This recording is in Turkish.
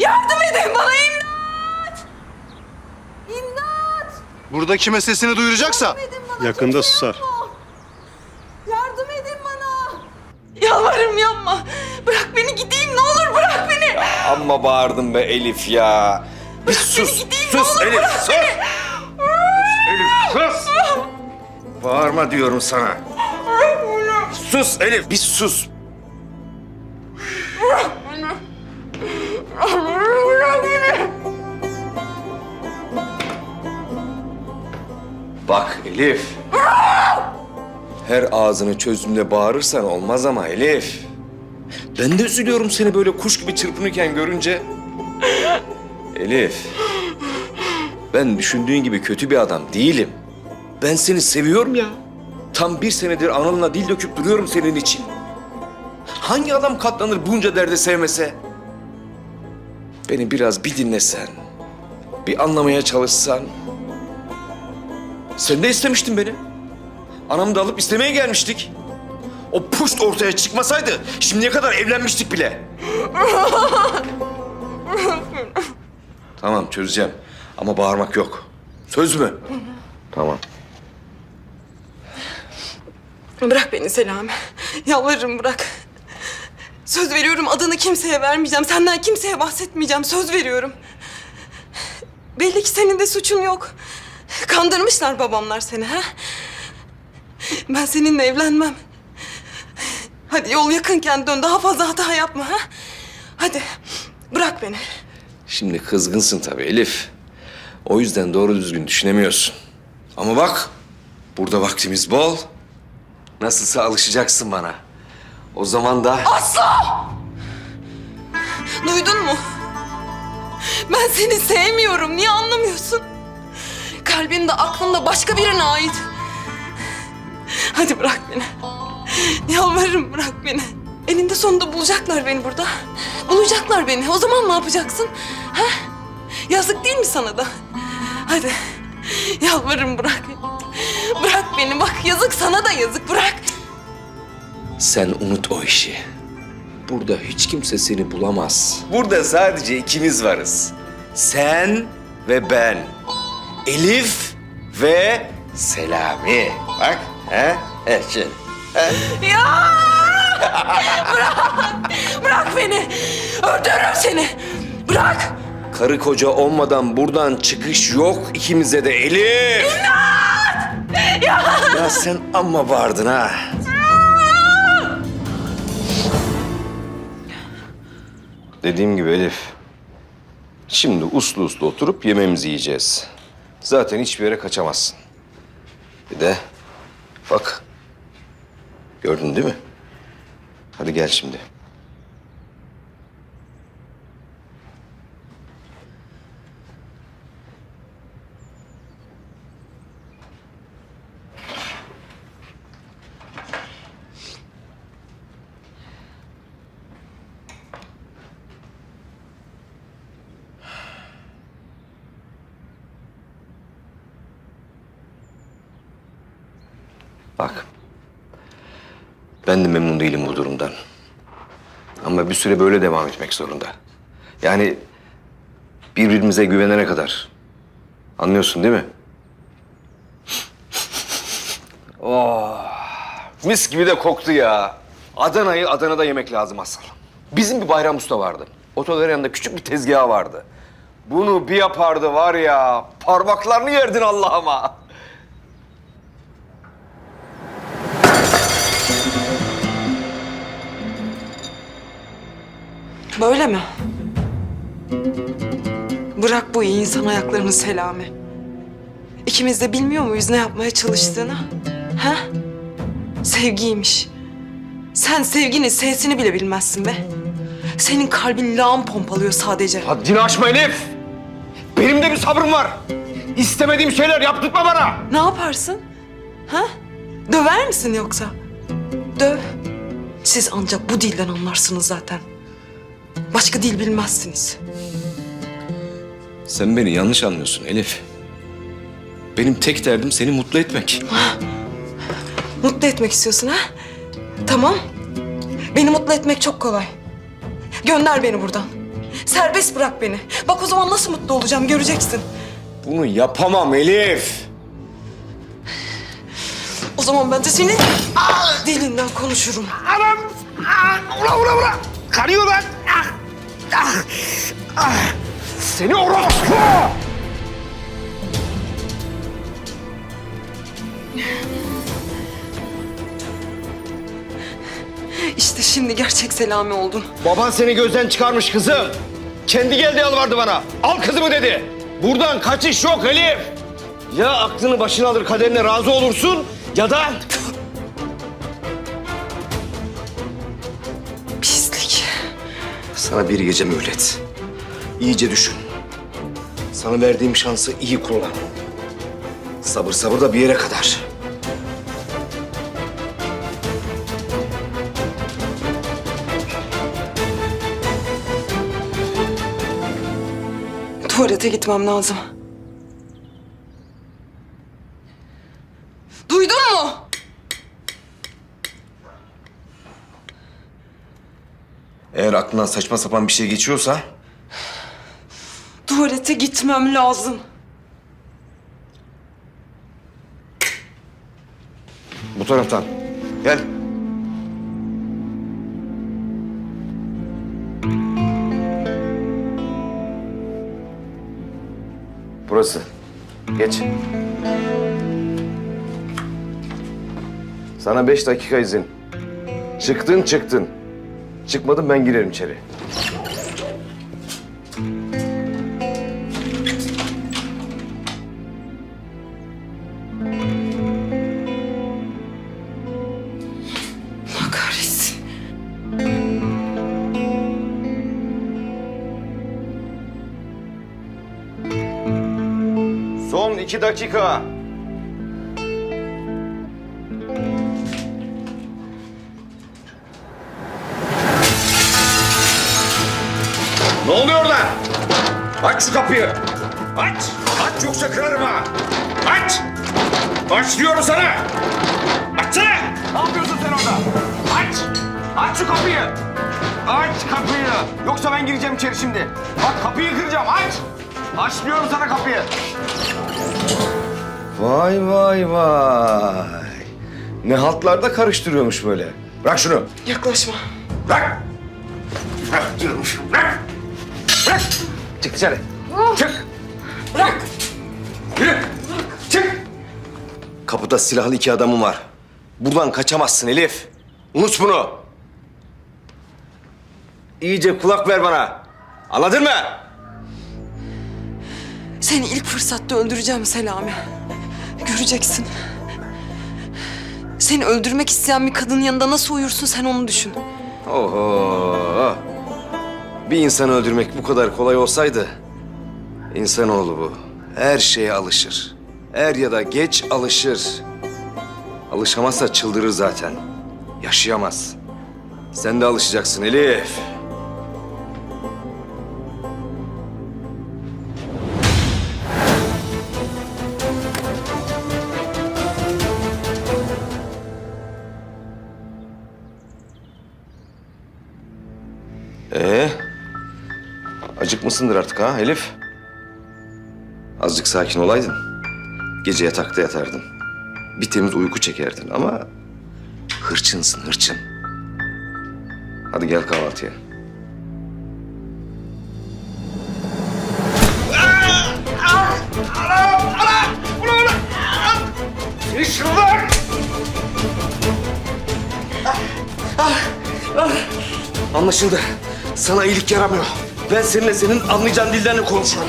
Yardım edin bana imdat! İmdat! Burada kime sesini duyuracaksa Yardım edin bana. Yakında kimse susar. yok mu? Yardım edin bana. Yalvarırım yapma. Bırak beni gideyim ne olur bırak beni. Amma bağırdın be Elif ya. Bir sus. gideyim, sus ne olur Elif bırak sus. Elif sus. Bağırma diyorum sana. Sus Elif bir sus. Bak Elif. Her ağzını çözümle bağırırsan olmaz ama Elif. Ben de üzülüyorum seni böyle kuş gibi çırpınırken görünce. Elif. Ben düşündüğün gibi kötü bir adam değilim. Ben seni seviyorum ya. Tam bir senedir anamla dil döküp duruyorum senin için. Hangi adam katlanır bunca derde sevmese? Beni biraz bir dinlesen, bir anlamaya çalışsan. Sen de istemiştin beni. Anamı da alıp istemeye gelmiştik. O puşt ortaya çıkmasaydı şimdiye kadar evlenmiştik bile. tamam çözeceğim ama bağırmak yok. Söz mü? Tamam. Bırak beni Selami. Yalvarırım bırak. Söz veriyorum adını kimseye vermeyeceğim. Senden kimseye bahsetmeyeceğim. Söz veriyorum. Belli ki senin de suçun yok. Kandırmışlar babamlar seni ha? Ben seninle evlenmem. Hadi yol yakınken dön. Daha fazla hata yapma ha? Hadi bırak beni. Şimdi kızgınsın tabii Elif. O yüzden doğru düzgün düşünemiyorsun. Ama bak, burada vaktimiz bol. Nasılsa alışacaksın bana. O zaman da... Duydun mu? Ben seni sevmiyorum. Niye anlamıyorsun? Kalbin de aklın da başka birine ait. Hadi bırak beni. Yalvarırım bırak beni. Eninde sonunda bulacaklar beni burada. Bulacaklar beni. O zaman ne yapacaksın? Ha? Yazık değil mi sana da? Hadi. Yalvarırım bırak. Bırak beni. Bak yazık sana da yazık. Bırak. Sen unut o işi. Burada hiç kimse seni bulamaz. Burada sadece ikimiz varız. Sen ve ben. Elif ve Selami. Bak, he? Evet, şöyle. Ya! Bırak! Bırak beni! Öldürürüm seni! Bırak! Karı koca olmadan buradan çıkış yok ikimize de Elif. Ya! ya sen amma bağırdın ha. Dediğim gibi Elif. Şimdi uslu uslu oturup yemeğimizi yiyeceğiz. Zaten hiçbir yere kaçamazsın. Bir de bak. Gördün değil mi? Hadi gel şimdi. Bak. Ben de memnun değilim bu durumdan. Ama bir süre böyle devam etmek zorunda. Yani birbirimize güvenene kadar. Anlıyorsun değil mi? oh, mis gibi de koktu ya. Adana'yı Adana'da yemek lazım asıl. Bizim bir bayram usta vardı. Otogar yanında küçük bir tezgahı vardı. Bunu bir yapardı var ya, parmaklarını yerdin Allah'ıma. Böyle mi? Bırak bu iyi insan ayaklarını Selami. İkimiz de bilmiyor muyuz ne yapmaya çalıştığını? Ha? Sevgiymiş. Sen sevginin sesini bile bilmezsin be. Senin kalbin lağım pompalıyor sadece. Haddini aşma Elif. Benim de bir sabrım var. İstemediğim şeyler yaptırtma bana. Ne yaparsın? Ha? Döver misin yoksa? Döv. Siz ancak bu dilden anlarsınız zaten. Başka dil bilmezsiniz. Sen beni yanlış anlıyorsun Elif. Benim tek derdim seni mutlu etmek. Mutlu etmek istiyorsun ha? Tamam. Beni mutlu etmek çok kolay. Gönder beni buradan. Serbest bırak beni. Bak o zaman nasıl mutlu olacağım göreceksin. Bunu yapamam Elif. O zaman ben de senin dilinden konuşurum. Anam! Ah, Ula ula ula! Kanıyor lan! Ah! Ah! Ah! Seni orospu! İşte şimdi gerçek Selami oldun. Baban seni gözden çıkarmış kızım. Kendi geldi yalvardı bana. Al kızımı dedi. Buradan kaçış yok Elif. Ya aklını başına alır kaderine razı olursun ya da... Sana bir gece mühlet. İyice düşün. Sana verdiğim şansı iyi kullan. Sabır sabır da bir yere kadar. Tuvalete gitmem lazım. Duydun mu? Eğer aklından saçma sapan bir şey geçiyorsa Tuvalete gitmem lazım. bu taraftan. Gel. Burası. Geç. Sana beş dakika izin. Çıktın çıktın. Çıkmadın ben girerim içeri. Allah kahretsin. Son iki dakika. Aç şu kapıyı. Aç. Aç yoksa kırarım ha. Aç. Aç diyorum sana. Açsana. Ne yapıyorsun sen orada? Aç! Aç şu kapıyı! Aç kapıyı! Yoksa ben gireceğim içeri şimdi. Bak kapıyı kıracağım, aç! Aç diyorum sana kapıyı. Vay vay vay. Ne haltlarda karıştırıyormuş böyle. Bırak şunu. Yaklaşma. Bırak. Bırak diyorum. Bırak. Bırak. Çık dışarı. Çık. Bırak. Yürü. Çık. Kapıda silahlı iki adamım var. Buradan kaçamazsın Elif. Unut bunu. İyice kulak ver bana. Anladın mı? Seni ilk fırsatta öldüreceğim Selami. Göreceksin. Seni öldürmek isteyen bir kadının yanında nasıl uyursun sen onu düşün. Oho. Bir insanı öldürmek bu kadar kolay olsaydı... ...insanoğlu bu. Her şeye alışır. Er ya da geç alışır. Alışamazsa çıldırır zaten. Yaşayamaz. Sen de alışacaksın Elif. Acıkmışsındır artık ha Elif. Azıcık sakin olaydın. Gece yatakta yatardın. Bir temiz uyku çekerdin ama hırçınsın hırçın. Hadi gel kahvaltıya. Seni şırlar! Anlaşıldı. Sana iyilik yaramıyor. Ben seninle senin anlayacağın dilden konuşurum.